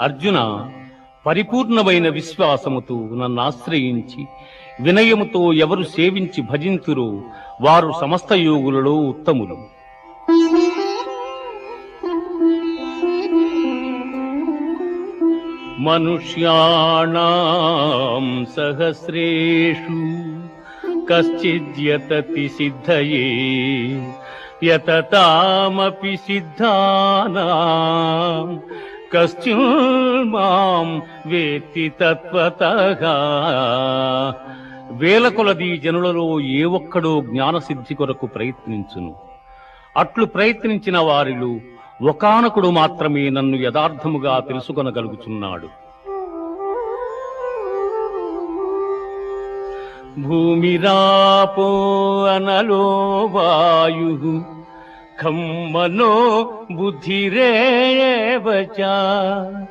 అర్జున పరిపూర్ణమైన విశ్వాసముతో నన్ను ఆశ్రయించి వినయముతో ఎవరు సేవించి భజింతురో వారు సమస్త యోగులలో ఉత్తములు. మనుష్యాణం సహస్రేషు కశ్చిద్యతతి సిద్ధయే యతతామపి సిద్ధానా కశ్చిన్మాం వేత్తి తత్వతగా. వేల కొలది జనులలో ఏ ఒక్కడో జ్ఞానసిద్ధి కొరకు ప్రయత్నించును. అట్లు ప్రయత్నించిన వారిలో ఒకానకుడు మాత్రమే నన్ను యథార్థముగా తెలుసుకొనగలుగుచున్నాడు. భూమిరాపో అనలో వాయు खं मनो बुद्धिरेव च।